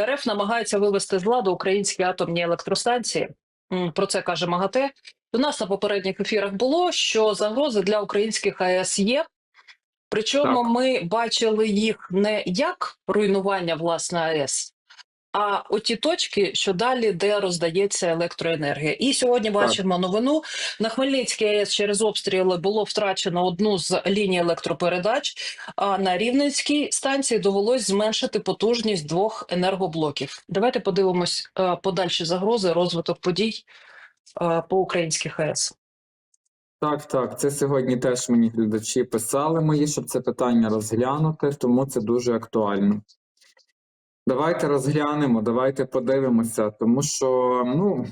РФ намагається вивести з ладу українські атомні електростанції. Про це каже МАГАТЕ. У нас на попередніх ефірах було, що загрози для українських АЕС є. Причому Так. ми бачили їх не як руйнування власне АЕС, а оті точки, що далі, де роздається електроенергія. І сьогодні бачимо новину на Хмельницькій АЕС через обстріли було втрачено одну з ліній електропередач. А на Рівненській станції довелось зменшити потужність двох енергоблоків. Давайте подивимось е, подальші загрози, розвиток подій е, по українських АЕС. Так, так. Це сьогодні теж мені глядачі писали мої, щоб це питання розглянути, тому це дуже актуально. Давайте розглянемо, давайте подивимося, тому що ну,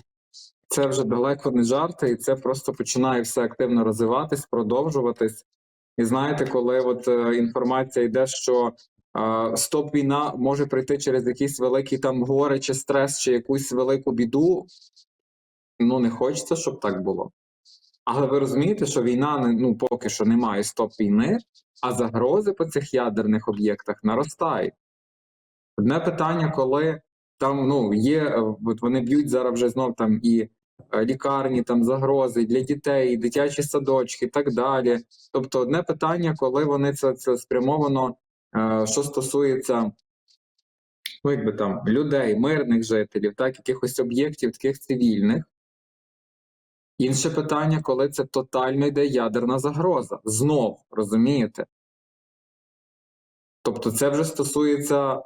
це вже далеко не жарти, і це просто починає все активно розвиватись, продовжуватись. І знаєте, коли от е, інформація йде, що е, стоп війна може прийти через якісь великі там гори, чи стрес, чи якусь велику біду, ну не хочеться, щоб так було. Але ви розумієте, що війна ну поки що немає стоп війни, а загрози по цих ядерних об'єктах наростають. Одне питання, коли там ну є, е, от вони б'ють зараз вже знов там і е, лікарні, там загрози для дітей, і дитячі садочки, і так далі. Тобто, одне питання, коли вони це, це спрямовано, е, що стосується ну, якби там людей, мирних жителів, так, якихось об'єктів, таких цивільних. Інше питання, коли це тотально йде ядерна загроза. Знов, розумієте? Тобто це вже стосується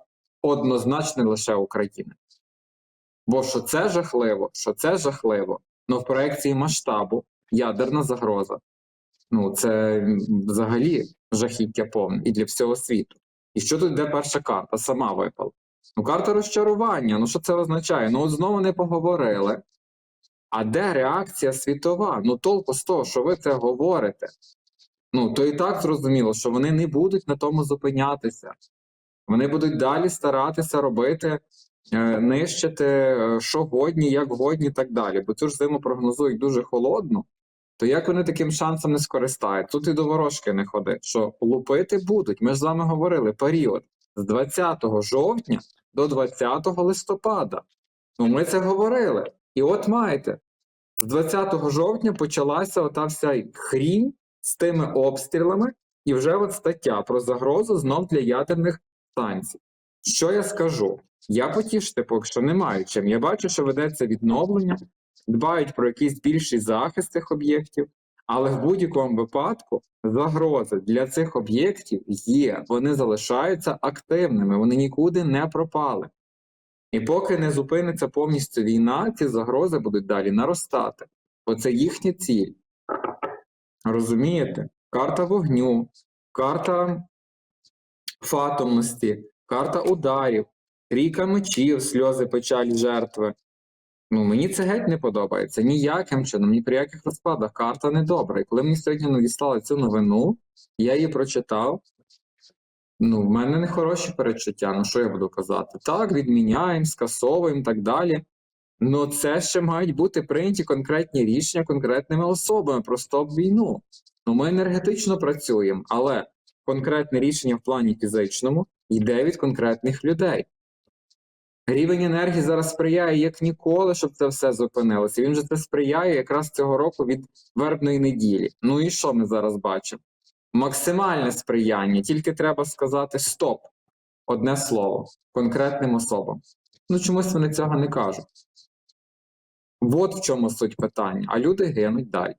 однозначно лише України. Бо що це жахливо, що це жахливо, ну в проекції масштабу ядерна загроза. Ну, це взагалі жахіття повне і для всього світу. І що тут йде перша карта? Сама випала. Ну, карта розчарування. Ну, що це означає? Ну, от знову не поговорили. А де реакція світова? Ну, толку з того, що ви це говорите. Ну, то і так зрозуміло, що вони не будуть на тому зупинятися. Вони будуть далі старатися робити, е, нищити е, що годні, як годні, і так далі. Бо цю ж зиму прогнозують дуже холодну, то як вони таким шансом не скористають? Тут і до ворожки не ходи, що лупити будуть. Ми ж з вами говорили період з 20 жовтня до 20 листопада. Ну, ми це говорили. І от маєте, з 20 жовтня почалася ота вся хрінь з тими обстрілами, і вже от стаття про загрозу знов для ядерних станцій. Що я скажу? Я потішити поки що не маю чим. Я бачу, що ведеться відновлення, дбають про якийсь більший захист цих об'єктів, але в будь-якому випадку загроза для цих об'єктів є. Вони залишаються активними, вони нікуди не пропали. І поки не зупиниться повністю війна, ці загрози будуть далі наростати. Бо це їхня ціль. Розумієте? Карта вогню, карта фатомності, карта ударів, трійка мечів, сльози, печаль, жертви. Ну, мені це геть не подобається. Ніяким чином, ні при яких розкладах. Карта не добра. І коли мені сьогодні надіслали цю новину, я її прочитав. Ну, в мене не хороші передчуття. Ну, що я буду казати? Так, відміняємо, скасовуємо і так далі. Ну, це ще мають бути прийняті конкретні рішення конкретними особами про стоп війну. Ну, ми енергетично працюємо, але конкретне рішення в плані фізичному йде від конкретних людей. Рівень енергії зараз сприяє як ніколи, щоб це все зупинилося. Він же це сприяє якраз цього року від вербної неділі. Ну і що ми зараз бачимо? Максимальне сприяння, тільки треба сказати стоп. Одне слово конкретним особам. Ну чомусь вони цього не кажуть. От в чому суть питання. А люди гинуть далі.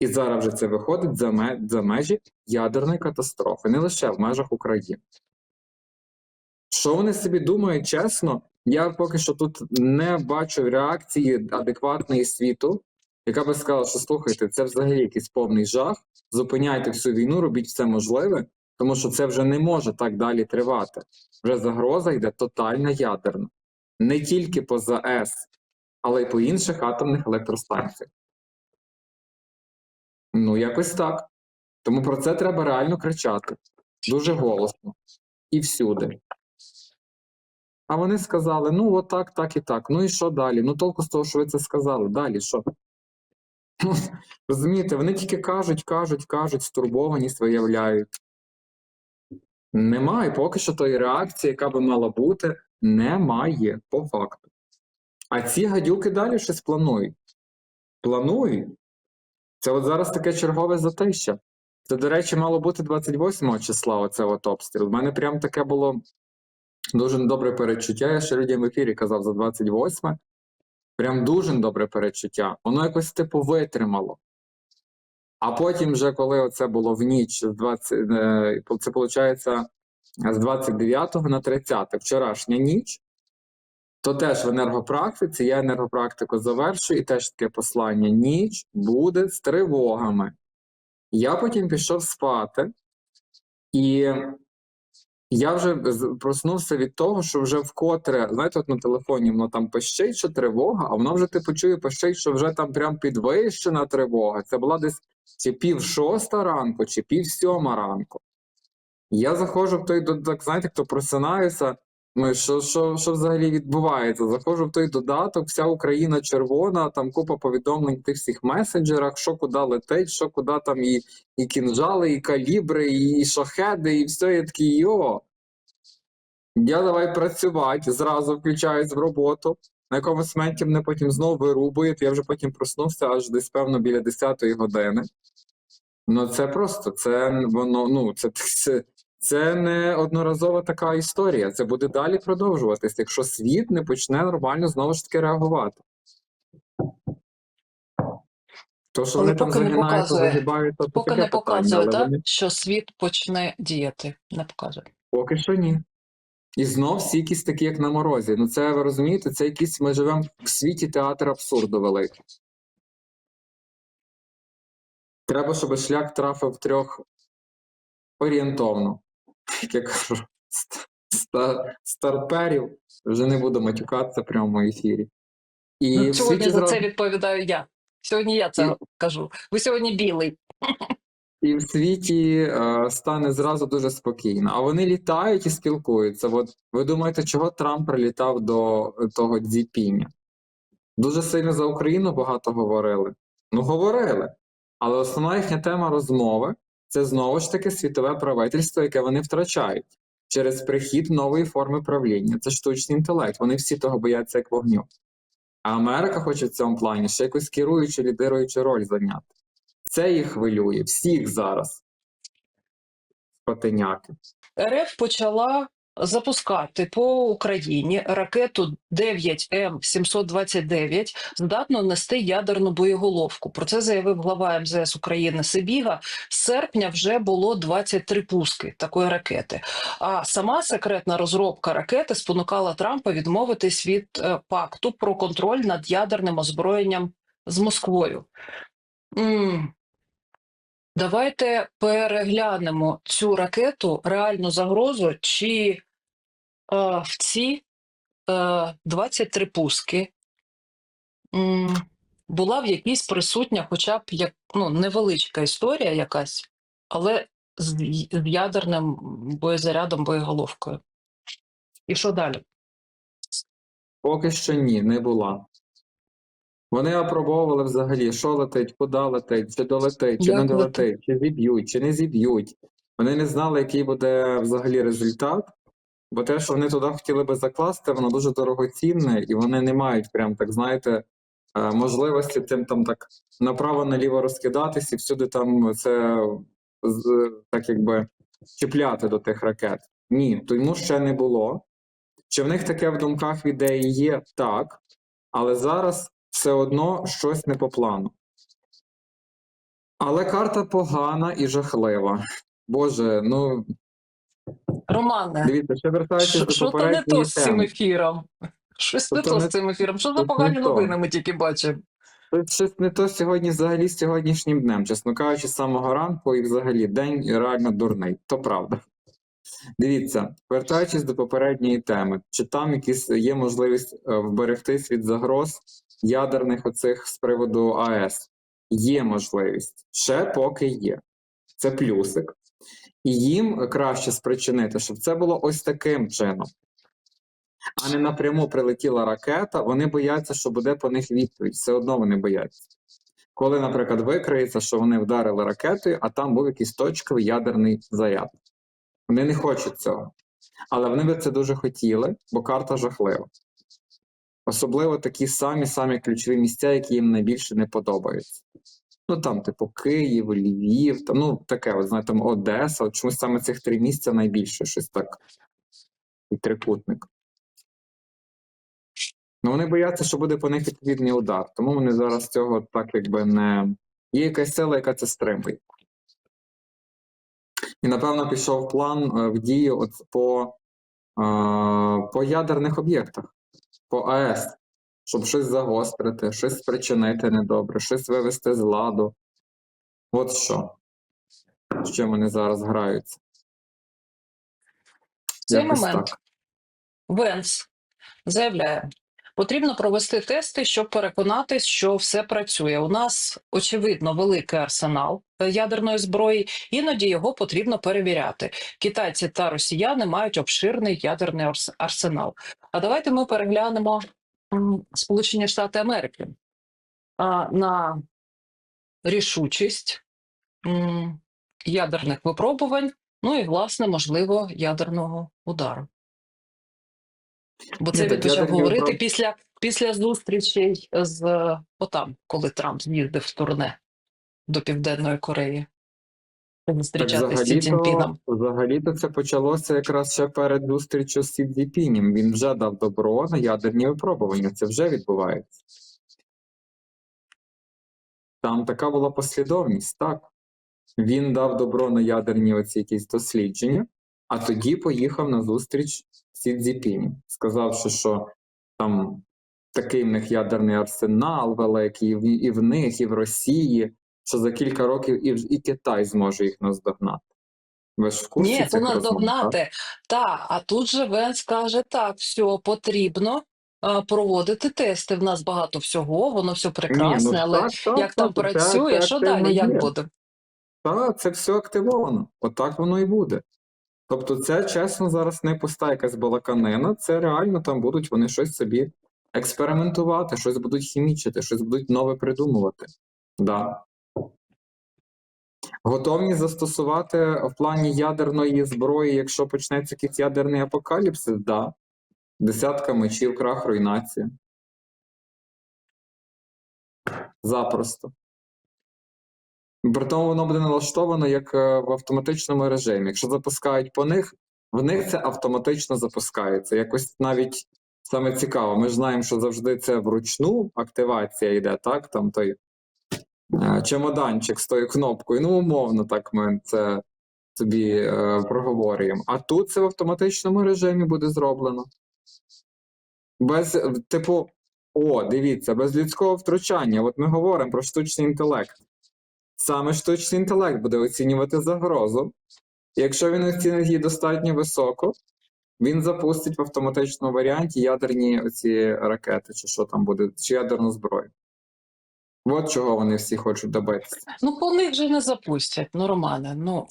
І зараз вже це виходить за, ме- за межі ядерної катастрофи, не лише в межах України. Що вони собі думають чесно? Я поки що тут не бачу реакції адекватної світу, яка би сказала, що слухайте, це взагалі якийсь повний жах. Зупиняйте всю війну, робіть все можливе, тому що це вже не може так далі тривати. Вже загроза йде тотальна ядерна. Не тільки по ЗАЕС, але й по інших атомних електростанціях. Ну, якось так. Тому про це треба реально кричати. Дуже голосно. І всюди. А вони сказали: ну, отак, так і так. Ну і що далі? Ну, толку з того, що ви це сказали. Далі що? Ну, Розумієте, вони тільки кажуть, кажуть, кажуть, стурбованість виявляють. Немає поки що тої реакції, яка би мала бути Немає по факту. А ці гадюки далі щось планують. Планують. Це от зараз таке чергове затища. Це, до речі, мало бути 28 числа, оце от обстріл. У мене прям таке було дуже добре перечуття. Я ще людям в ефірі казав за 28. Прям дуже добре перечуття. Воно якось типу витримало. А потім, вже коли оце було в ніч, з 20, е, це виходить з 29 на 30, вчорашня ніч, то теж в енергопрактиці, я енергопрактику завершую, і теж таке послання: ніч буде з тривогами. Я потім пішов спати, і я вже проснувся від того, що вже вкотре, знаєте, от на телефоні воно там пищить, що тривога, а воно вже типу чує пищить, що вже там прям підвищена тривога. Це була десь чи пів шоста ранку, чи пів сьома ранку. Я заходжу в той додаток, знаєте, хто просинаюся. Ну, що, що, що взагалі відбувається? Заходжу в той додаток, вся Україна червона, там купа повідомлень в тих всіх месенджерах, що куди летить, що куди там і, і кінжали, і калібри, і шахеди, і все. Я такий йо. Я давай працювати, зразу включаюсь в роботу. На якомусь моменті мене потім знову вирубують. Я вже потім проснувся аж десь, певно, біля 10-ї години. Ну, це просто, це воно, ну, це, це, це не одноразова така історія. Це буде далі продовжуватись, якщо світ не почне нормально знову ж таки реагувати. То, що вони там загинають, загибають, то Поки не показує, але так, вони що світ почне діяти. Не показує. Поки що ні. І знов всі якісь такі, як на морозі. Ну це ви розумієте, це якийсь ми живемо в світі театр абсурду великий. Треба, щоб шлях трафив трьох орієнтовно. Як я кажу, старперів. Вже не буду матюкатися прямо в ефірі. І Ну, сьогодні за це відповідаю я. Сьогодні я це І- кажу. Ви сьогодні білий. І в світі е, стане зразу дуже спокійно. А вони літають і спілкуються. От ви думаєте, чого Трамп прилітав до того дзіпіння? Дуже сильно за Україну багато говорили. Ну, говорили. Але основна їхня тема розмови це знову ж таки світове правительство, яке вони втрачають через прихід нової форми правління. Це штучний інтелект. Вони всі того бояться як вогню. А Америка хоче в цьому плані ще якусь керуючу, лідируючу роль зайняти. Це їх хвилює, всіх зараз. Спотиняки. РФ почала запускати по Україні ракету 9М729, здатну нести ядерну боєголовку. Про це заявив глава МЗС України Сибіга. З серпня вже було 23 пуски такої ракети. А сама секретна розробка ракети спонукала Трампа відмовитись від е, пакту про контроль над ядерним озброєнням з Москвою. Давайте переглянемо цю ракету, реальну загрозу, чи в ці е, 23 пуски м, була в якійсь присутня, хоча б як ну, невеличка історія якась, але з, з ядерним боєзарядом, боєголовкою. І що далі? Поки що ні, не була. Вони опробовували взагалі, що летить, куди летить, чи долетить, чи Як не летить? долетить, чи зіб'ють, чи не зіб'ють. Вони не знали, який буде взагалі результат, бо те, що вони туди хотіли би закласти, воно дуже дорогоцінне, і вони не мають прям так, знаєте, е, можливості тим там так направо-наліво розкидатись і всюди там це так якби чіпляти до тих ракет. Ні, тому ще не було. Чи в них таке в думках в ідеї є? Так. Але зараз все одно щось не по плану. Але карта погана і жахлива. Боже, ну Романе, дивіться, ще вертаючись що то не то з цим ефіром? Щось не То то з цим ефіром. Що за погані новини ми тільки бачимо? Щось не то сьогодні взагалі з сьогоднішнім днем, чесно кажучи, з самого ранку і взагалі день реально дурний, то правда. Дивіться, вертаючись до попередньої теми, чи там якісь є можливість е, вберегтись від загроз ядерних оцих з приводу АЕС? Є можливість, ще поки є. Це плюсик. І їм краще спричинити, щоб це було ось таким чином, а не напряму прилетіла ракета. Вони бояться, що буде по них відповідь. Все одно вони бояться. Коли, наприклад, викриється, що вони вдарили ракетою, а там був якийсь точковий ядерний заряд. Вони не хочуть цього. Але вони би це дуже хотіли, бо карта жахлива. Особливо такі самі самі ключові місця, які їм найбільше не подобаються. Ну там, типу, Київ, Львів, там, ну таке, от знаєте, там Одеса. От чомусь саме цих три місця найбільше щось так. І трикутник. Ну, вони бояться, що буде по них відповідний удар. Тому вони зараз цього так якби не. Є якась сила, яка це стримує. І напевно пішов план е, в дію от по, е, по ядерних об'єктах, по АЕС, щоб щось загострити, щось спричинити недобре, щось вивести з ладу. От що. З чим вони зараз граються. В цей Якось момент так. Венс заявляє, потрібно провести тести, щоб переконатись, що все працює. У нас очевидно великий арсенал е, ядерної зброї, іноді його потрібно перевіряти. Китайці та росіяни мають обширний ядерний арсенал. А давайте ми переглянемо Сполучені Штати Америки на рішучість ядерних випробувань, ну і власне можливо ядерного удару. Бо це він почав говорити випроб- після, після зустрічей з отам, коли Трамп з'їздив в турне до Південної Кореї. Зустрічатися з Цзіньпіном. взагалі-то це почалося якраз ще перед зустрічю з Сі Цзіньпінем. Він вже дав добро на ядерні випробування. Це вже відбувається. Там така була послідовність, так. Він дав добро на ядерні оці якісь дослідження, а тоді поїхав на зустріч з Сі Цзіньпінем, сказавши, що там такий в них ядерний арсенал великий, і в них, і в Росії, що за кілька років і, і Китай зможе їх наздогнати. Ви ж в курсі Ні, цих нас розмов, так? Та, а тут же Венс каже: так, все потрібно проводити тести. В нас багато всього, воно все прекрасне, Ні, ну, але так, так, як там так, це- працює, це що активно далі? Як є. буде? Так, це все активовано. Отак воно і буде. Тобто, це чесно зараз не пуста якась балаканина, це реально там будуть вони щось собі експериментувати, щось будуть хімічити, щось будуть нове придумувати. Да. Готовність застосувати в плані ядерної зброї, якщо почнеться якийсь ядерний апокаліпсис, да. Десятка мечів, крах, руйнація. Запросто. При тому воно буде налаштовано як е, в автоматичному режимі. Якщо запускають по них, в них це автоматично запускається. Якось навіть саме цікаво. Ми ж знаємо, що завжди це вручну активація йде, так? Там той чемоданчик з тою кнопкою. Ну, умовно, так ми це собі е, проговорюємо. А тут це в автоматичному режимі буде зроблено. Без, е, типу, о, дивіться, без людського втручання. От ми говоримо про штучний інтелект. Саме штучний інтелект буде оцінювати загрозу. Якщо він оцінить її достатньо високо, він запустить в автоматичному варіанті ядерні оці ракети, чи що там буде, чи ядерну зброю. От чого вони всі хочуть добитися. Ну, по них же не запустять. Ну, Романе, ну.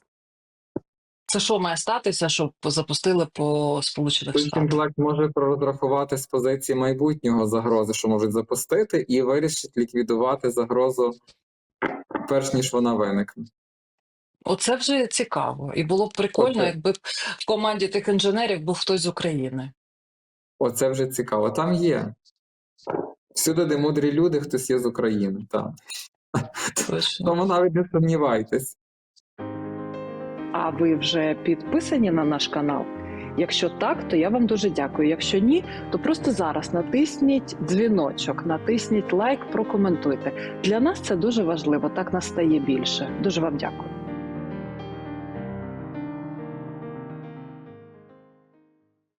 Це що має статися, щоб запустили по Сполучених Штатах? інтелект може прорахувати з позиції майбутнього загрози, що можуть запустити, і вирішить ліквідувати загрозу, перш ніж вона виникне. Оце вже цікаво. І було б прикольно, Оце. якби в команді тих інженерів був хтось з України. Оце вже цікаво. Там є. Всюди, де мудрі люди, хтось є з України. Так. Тому навіть не сумнівайтесь. А ви вже підписані на наш канал? Якщо так, то я вам дуже дякую. Якщо ні, то просто зараз натисніть дзвіночок, натисніть лайк, прокоментуйте. Для нас це дуже важливо. Так нас стає більше. Дуже вам дякую.